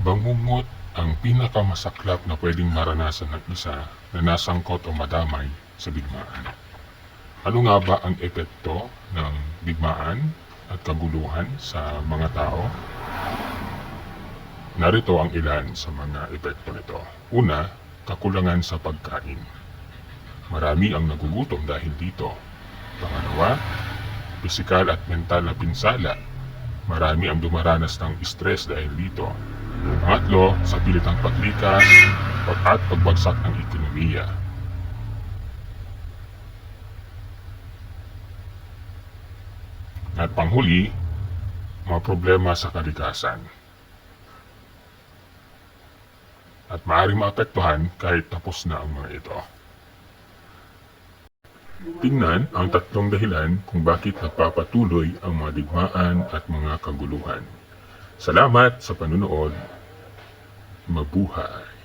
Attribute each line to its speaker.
Speaker 1: Bangungot ang pinakamasaklap na pwedeng maranasan ng isa na nasangkot o madamay sa digmaan. Ano nga ba ang epekto ng digmaan at kaguluhan sa mga tao? Narito ang ilan sa mga epekto nito. Una, kakulangan sa pagkain. Marami ang nagugutom dahil dito. Pangalawa, pisikal at mental na pinsala. Marami ang dumaranas ng stress dahil dito. Pangatlo, sa pilitang paglikas pag- at pagbagsak ng ekonomiya. At panghuli, mga problema sa kalikasan. At maaaring maapektuhan kahit tapos na ang mga ito. Tingnan ang tatlong dahilan kung bakit nagpapatuloy ang mga digmaan at mga kaguluhan. Salamat sa panunood. Mabuhay!